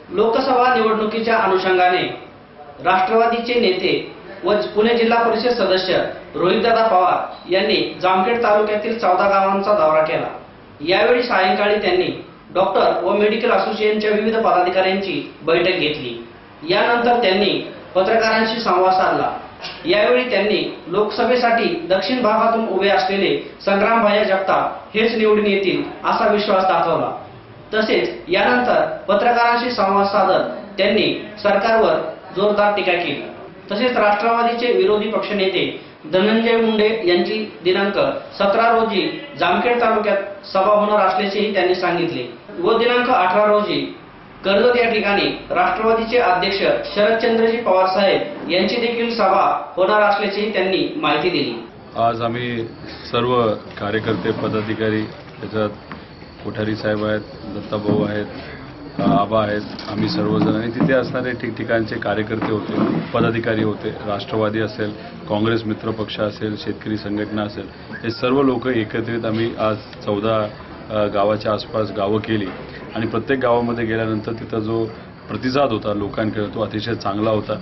लोकसभा निवडणुकीच्या अनुषंगाने राष्ट्रवादीचे नेते व पुणे जिल्हा परिषद सदस्य रोहितदादा पवार यांनी जामखेड तालुक्यातील चौदा गावांचा दौरा केला. यावेळी सायंकाळी त्यांनी डॉक्टर व मेडिकल असोसिएशनच्या विविध पदाधिकाऱ्यांची बैठक घेतली. यानंतर त्यांनी पत्रकारांशी संवाद साधला. यावेळी त्यांनी लोकसभेसाठी दक्षिण भागातून उभे असलेले संग्रामभाया जगताप हेच निवडून येतील असा विश्वास दाखवला. तसेच यानंतर पत्रकारांशी संवाद साधत त्यांनी सरकारवर जोरदार टीका केली. तसेच राष्ट्रवादीचे विरोधी पक्षनेते धनंजय मुंडे यांची दिनांक सतरा रोजी जामखेड तालुक्यात सभा होणार असल्याचेही त्यांनी सांगितले व दिनांक अठरा रोजी कर्जत या ठिकाणी राष्ट्रवादीचे अध्यक्ष शरदचंद्रजी पवार साहेब यांची देखील सभा होणार असल्याचीही त्यांनी माहिती दिली. आज आम्ही सर्व कार्यकर्ते पदाधिकारी त्याच्यात कोठारी साहेब आहेत दत्ताभाऊ आहेत आबा आहेत आम्ही सर्वजण. आणि तिथे असणारे ठिकठिकाणचे कार्यकर्ते होते पदाधिकारी होते राष्ट्रवादी असेल काँग्रेस मित्रपक्ष असेल शेतकरी संघटना असेल हे सर्व लोक एकत्रित आम्ही आज चौदा गावाच्या आसपास गावं केली. आणि प्रत्येक गावामध्ये गेल्यानंतर तिथं जो प्रतिसाद होता लोकांकडे तो अतिशय चांगला होता.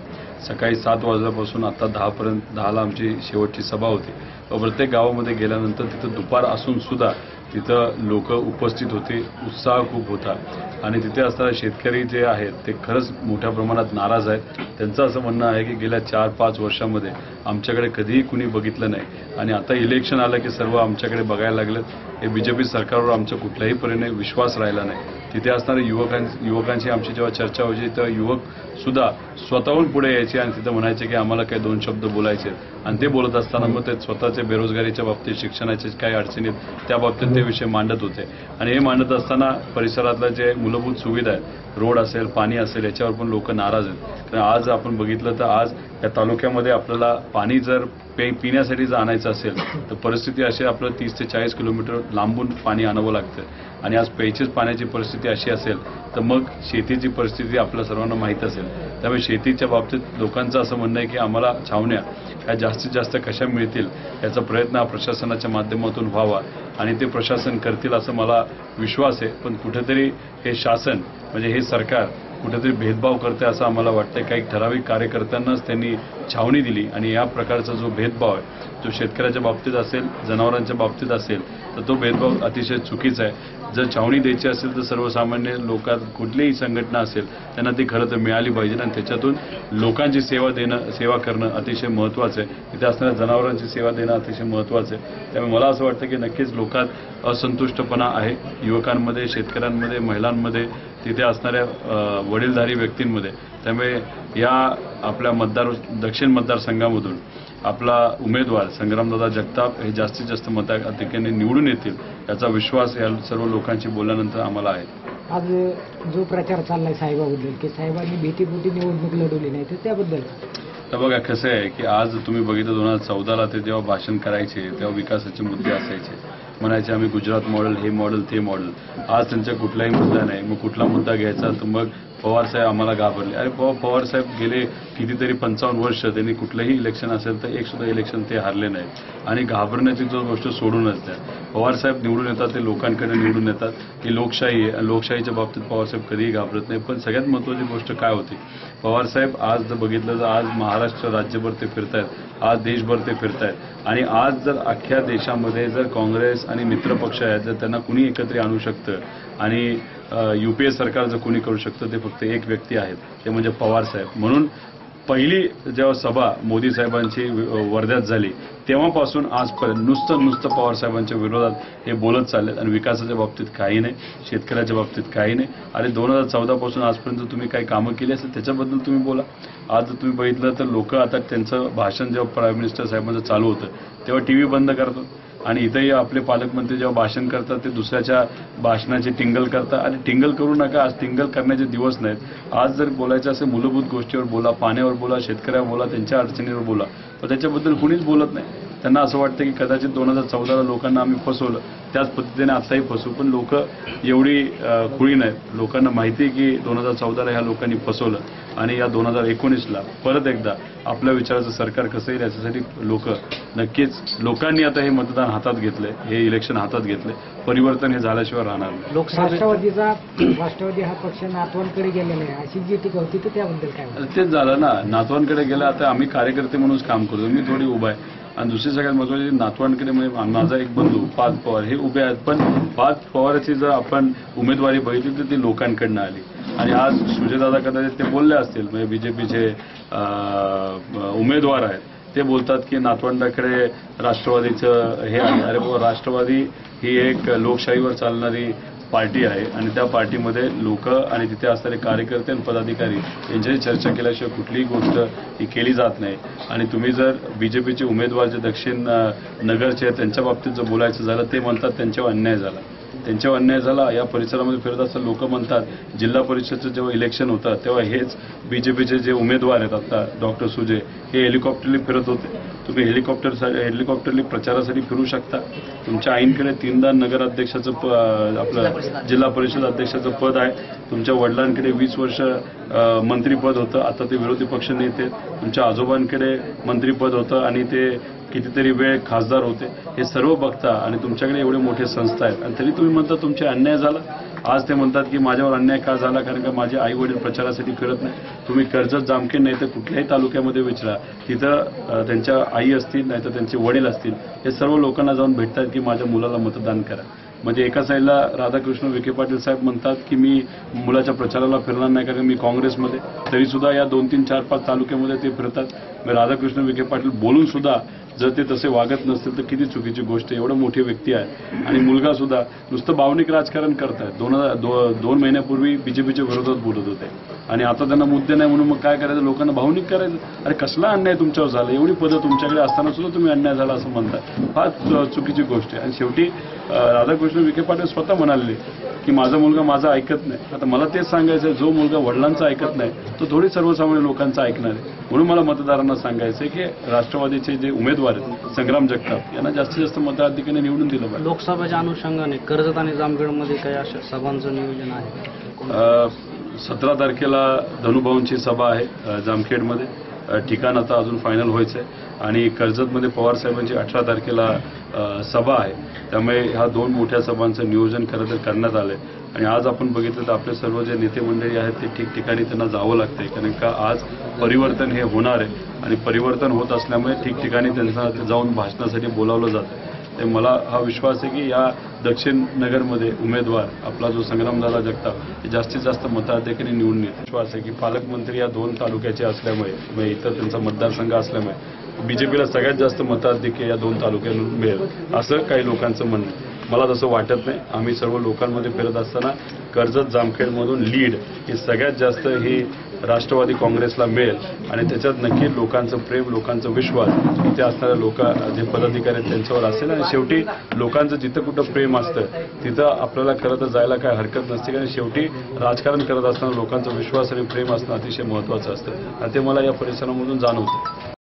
सकाळी सात वाजल्यापासून आत्ता दहापर्यंत दहाला आमची शेवटची सभा होती. व प्रत्येक गावामध्ये गेल्यानंतर तिथं दुपार असून सुद्धा तिथं लोक उपस्थित होते उत्साह खूप होता. आणि तिथे असणारे शेतकरी जे आहेत ते खरंच मोठ्या प्रमाणात नाराज आहेत. त्यांचं असं म्हणणं आहे की गेल्या चार पाच वर्षामध्ये आमच्याकडे कधीही कुणी बघितलं नाही. आणि आता इलेक्शन आलं की सर्व आमच्याकडे बघायला लागलं हे बीजेपी सरकारवर आमचा कुठल्याही परीने विश्वास राहिला नाही. तिथे असणाऱ्या युवकां युवकांशी आमची जेव्हा चर्चा व्हायची तेव्हा युवक सुद्धा स्वतःहून पुढे यायचे आणि तिथं म्हणायचे की आम्हाला काही दोन शब्द बोलायचे आणि ते बोलत असताना मग ते स्वतःच्या बेरोजगारीच्या बाबतीत शिक्षणाचे काही अडचणी आहेत त्या बाबतीत ते विषय मांडत होते. आणि हे मांडत असताना परिसरातल्या जे मूलभूत सुविधा आहेत रोड असेल पाणी असेल याच्यावर पण लोक नाराज आहेत. कारण आज आपण बघितलं तर आज या तालुक्यामध्ये आपल्याला पाणी जर पे पिण्यासाठी जर आणायचं असेल तर परिस्थिती अशी आपलं आपल्याला तीस ते चाळीस किलोमीटर लांबून पाणी आणावं लागतं. आणि आज प्यायचीच पाण्याची परिस्थिती अशी असेल तर मग शेतीची परिस्थिती आपल्या सर्वांना माहीत असेल. त्यामुळे शेतीच्या बाबतीत लोकांचं असं म्हणणं आहे की आम्हाला छावण्या ह्या जास्तीत जास्त कशा मिळतील याचा प्रयत्न हा प्रशासनाच्या माध्यमातून व्हावा. आणि ते प्रशासन करतील असं मला विश्वास आहे पण कुठेतरी हे शासन म्हणजे हे सरकार कुठेतरी भेदभाव करते असं आम्हाला वाटतंय. काही ठराविक कार्यकर्त्यांनाच त्यांनी छावणी दिली आणि या प्रकारचा जो भेदभाव आहे जो शेतकऱ्याच्या बाबतीत असेल जनावरांच्या बाबतीत असेल तर तो भेदभाव अतिशय चुकीचा आहे. जर छावणी द्यायची असेल तर सर्वसामान्य लोकात कुठलीही संघटना असेल त्यांना ती खरं तर मिळाली पाहिजे आणि त्याच्यातून लोकांची सेवा देणं सेवा करणं अतिशय महत्त्वाचं आहे. तिथे असणाऱ्या जनावरांची सेवा देणं अतिशय महत्त्वाचं आहे. त्यामुळे मला असं वाटतं की नक्कीच लोकात असंतुष्टपणा आहे. युवकांमध्ये शेतकऱ्यांमध्ये महिलांमध्ये तिथे असणाऱ्या वडीलधारी व्यक्तींमध्ये त्यामुळे या आपल्या मतदार दक्षिण मतदारसंघामधून आपला उमेदवार संग्रामदादा जगताप हे जास्तीत जास्त मताधिक्याने निवडून येतील याचा विश्वास या सर्व लोकांशी बोलल्यानंतर आम्हाला आहे. आज जो प्रचार चाललाय साहेबाबद्दल की साहेबांनी भीतीपोटी निवडणूक लढवली नाही तर त्याबद्दल? तर बघा कसं आहे की आज तुम्ही बघितलं दोन हजार चौदाला ते जेव्हा भाषण करायचे तेव्हा विकासाचे मुद्दे असायचे. म्हणायचे आम्ही गुजरात मॉडेल हे मॉडेल ते मॉडेल आज त्यांचा कुठलाही मुद्दा नाही. मग कुठला मुद्दा घ्यायचा? तर मग पवार साहेब आम्हाला घाबरले. अरे पवार पवार साहेब गेले कितीतरी पंचावन्न वर्ष त्यांनी कुठलंही इलेक्शन असेल तर एक सुद्धा इलेक्शन ते हारले नाहीत. आणि घाबरण्याची जो गोष्ट सोडूनच द्या. पवार साहेब निवडून येतात ते लोकांकडे निवडून येतात. ही लोकशाही आहे लोकशाहीच्या बाबतीत पवार साहेब कधीही घाबरत नाही. पण सगळ्यात महत्त्वाची गोष्ट काय होती? पवार साहेब आज जर बघितलं तर आज महाराष्ट्र राज्यभर ते फिरतायत. आज देशभर ते फिरतायत. आणि आज जर अख्ख्या देशामध्ये जर काँग्रेस आणि मित्रपक्ष आहेत जर त्यांना कुणी एकत्र आणू शकतं आणि युपीए सरकार जर कोणी करू शकतं ते फक्त एक व्यक्ती आहेत. ते म्हणजे पवार साहेब. म्हणून पहिली जेव्हा सभा मोदी साहेबांची वर्ध्यात झाली तेव्हापासून आजपर्यंत नुसतं नुसतं पवार साहेबांच्या विरोधात हे बोलत चाललेत आणि विकासाच्या बाबतीत काही नाही शेतकऱ्याच्या बाबतीत काही नाही. आणि दोन हजार चौदापासून आजपर्यंत तुम्ही काही कामं केली असेल त्याच्याबद्दल तुम्ही बोला. आज जर तुम्ही बघितलं तर लोक आता त्यांचं भाषण जेव्हा प्राईम मिनिस्टर साहेबांचं चालू होतं तेव्हा टी व्ही बंद करतात आणि इथंही आपले पालकमंत्री जेव्हा भाषण करतात ते दुसऱ्याच्या भाषणाची टिंगल करतात. आणि टिंगल करू नका आज टिंगल करण्याचे दिवस नाहीत. आज जर बोलायचं असेल मूलभूत गोष्टीवर बोला पाण्यावर बोला शेतकऱ्यावर बोला त्यांच्या अडचणीवर बोला तर त्याच्याबद्दल कुणीच बोलत नाही. त्यांना असं वाटतं की कदाचित दोन हजार चौदाला लोकांना आम्ही फसवलं. त्याच पद्धतीने आत्ताही फसू पण लोक एवढी खुळी नाहीत. लोकांना माहिती आहे की दोन हजार चौदाला ह्या लोकांनी फसवलं आणि या दोन हजार एकोणीसला परत एकदा आपल्या विचाराचं सरकार कसं येईल याच्यासाठी लोक नक्कीच लोकांनी आता हे मतदान हातात घेतलंय हे इलेक्शन हातात घेतलंय. परिवर्तन हे झाल्याशिवाय राहणार नाही. राष्ट्रवादीचा राष्ट्रवादी हा पक्ष नातवांकडे गेलेला आहे. अशी जी टीका होती तर त्याबद्दल काय? तेच झालं ना. नातवांकडे गेलं आता आम्ही कार्यकर्ते म्हणूनच काम करतो. मी थोडी उभा आहे. आणि दुसरी सगळ्यात महत्वाची नातवांकडे म्हणजे माझा एक बंधू पाच पवार हे उभे आहेत. पण पाच पवाराची जर आपण उमेदवारी बघितली तर ती लोकांकडनं आली. आणि आज सुजयदादा कदाचित ते बोलले असतील म्हणजे बीजेपीचे उमेदवार आहेत. ते बोलतात की नातवंडाकडे राष्ट्रवादीचं हे आहे. अरे राष्ट्रवादी ही एक लोकशाहीवर चालणारी पार्टी आहे आणि त्या पार्टीमध्ये लोक आणि तिथे असणारे कार्यकर्ते आणि पदाधिकारी यांच्याशी चर्चा केल्याशिवाय कुठलीही गोष्ट ही केली जात नाही. आणि तुम्ही जर बीजेपीचे उमेदवार जे दक्षिण नगरचे आहेत त्यांच्या बाबतीत जर बोलायचं झालं ते म्हणतात त्यांच्यावर अन्याय झाला. त्यांच्यावर अन्याय झाला या परिसरामध्ये फिरत असताना लोक म्हणतात जिल्हा परिषदचं जेव्हा इलेक्शन होतं तेव्हा हेच बीजेपीचे जे उमेदवार आहेत आता डॉक्टर सुजय हे हेलिकॉप्टरने फिरत होते. तुम्ही हेलिकॉप्टर हेलिकॉप्टरने प्रचारासाठी फिरू शकता. तुमच्या आईंकडे तीनदा नगराध्यक्षाचं प आपलं जिल्हा परिषद अध्यक्षाचं पद आहे. तुमच्या वडिलांकडे वीस वर्ष मंत्रीपद होतं. आता ते विरोधी पक्ष नेते. तुमच्या आजोबांकडे मंत्रीपद होतं आणि ते कितीतरी वेळ खासदार होते. हे सर्व बघता आणि तुमच्याकडे एवढे मोठे संस्था आहेत. आणि तरी तुम्ही म्हणता तुमचे अन्याय झाला? आज ते म्हणतात की माझ्यावर अन्याय का झाला? कारण का माझे आई वडील प्रचारासाठी फिरत नाही. तुम्ही कर्जत जामखेड नाही तर कुठल्याही तालुक्यामध्ये विचारा. तिथं त्यांच्या आई असतील नाही तर त्यांचे वडील असतील हे सर्व लोकांना जाऊन भेटतात की माझ्या मुलाला मतदान करा. म्हणजे एका साईडला राधाकृष्ण विखे पाटील साहेब म्हणतात की मी मुलाच्या प्रचाराला फिरणार नाही कारण मी काँग्रेसमध्ये. तरीसुद्धा या दोन तीन चार पाच तालुक्यामध्ये ते फिरतात. मग राधाकृष्ण विखे पाटील बोलून सुद्धा जर ते तसे वागत नसतील तर किती चुकीची गोष्ट आहे. एवढं मोठी व्यक्ती आहे. आणि मुलगा सुद्धा नुसतं भावनिक राजकारण करतायत दोन हजार दो, दोन महिन्यापूर्वी बीजेपीच्या विरोधात बोलत होते. आणि आता त्यांना मुद्दे नाही म्हणून मग काय करायचं? लोकांना भावनिक करायचं. अरे कसला अन्याय तुमच्यावर झाला? एवढी पदं तुमच्याकडे असताना सुद्धा तुम्ही अन्याय झाला असं म्हणताय. फार चुकीची गोष्ट आहे. आणि शेवटी राधाकृष्ण विखे पाटील स्वतः म्हणाले की माझा मुलगा माझा ऐकत नाही. आता मला तेच सांगायचं आहे जो मुलगा वडिलांचा ऐकत नाही तो थोडी सर्वसामान्य लोकांचा ऐकणार आहे. म्हणून मला मतदारांना सांगायचं आहे की राष्ट्रवादीचे जे उमेदवार आहेत संग्राम जगताप यांना जास्तीत जास्त मताधिकाने निवडून दिलं पाहिजे. लोकसभेच्या अनुषंगाने कर्जत आणि जामखेडमध्ये काही अशा सभांचं नियोजन आहे? सतरा तारखेला धनुभाऊंची सभा आहे जामखेडमध्ये. ठिकाण आता अजून फायनल व्हायचं आहे आणि कर्जतमध्ये पवार साहेबांची अठरा तारखेला सभा आहे. त्यामुळे ह्या दोन मोठ्या सभांचं नियोजन खरं तर करण्यात आलं आहे आणि आज आपण बघितलं तर आपले सर्व जे नेते मंडळी आहेत ते ठिकठिकाणी त्यांना जावं लागतंय. कारण का आज परिवर्तन हे होणार आहे. आणि परिवर्तन होत असल्यामुळे ठिकठिकाणी त्यांना जाऊन भाषणासाठी बोलावलं जातं ते मला हा विश्वास आहे की या दक्षिण नगरमध्ये उमेदवार आपला जो संग्रामदादा जगताप जास्तीत जास्त मताधिकारी निवडून येत विश्वास आहे की पालकमंत्री या दोन तालुक्याचे असल्यामुळे म्हणजे इतर त्यांचा मतदारसंघ असल्यामुळे बीजेपीला सगळ्यात जास्त मताधिक्य या दोन तालुक्यांना मिळेल असं काही लोकांचं म्हणणं आहे. मला तसं वाटत नाही आम्ही सर्व लोकांमध्ये फिरत असताना कर्जत जामखेडमधून लीड ही सगळ्यात जास्त ही राष्ट्रवादी काँग्रेसला मिळेल आणि त्याच्यात नक्की लोकांचं प्रेम लोकांचा विश्वास इथे असणाऱ्या लोक जे पदाधिकारी आहेत त्यांच्यावर असेल आणि शेवटी लोकांचं जिथं कुठं प्रेम असतं तिथं आपल्याला खरं तर जायला काय हरकत नसते कारण शेवटी राजकारण करत असताना लोकांचा विश्वास आणि प्रेम असणं अतिशय महत्त्वाचं असतं. आणि ते मला या परिसरामधून जाणवतं.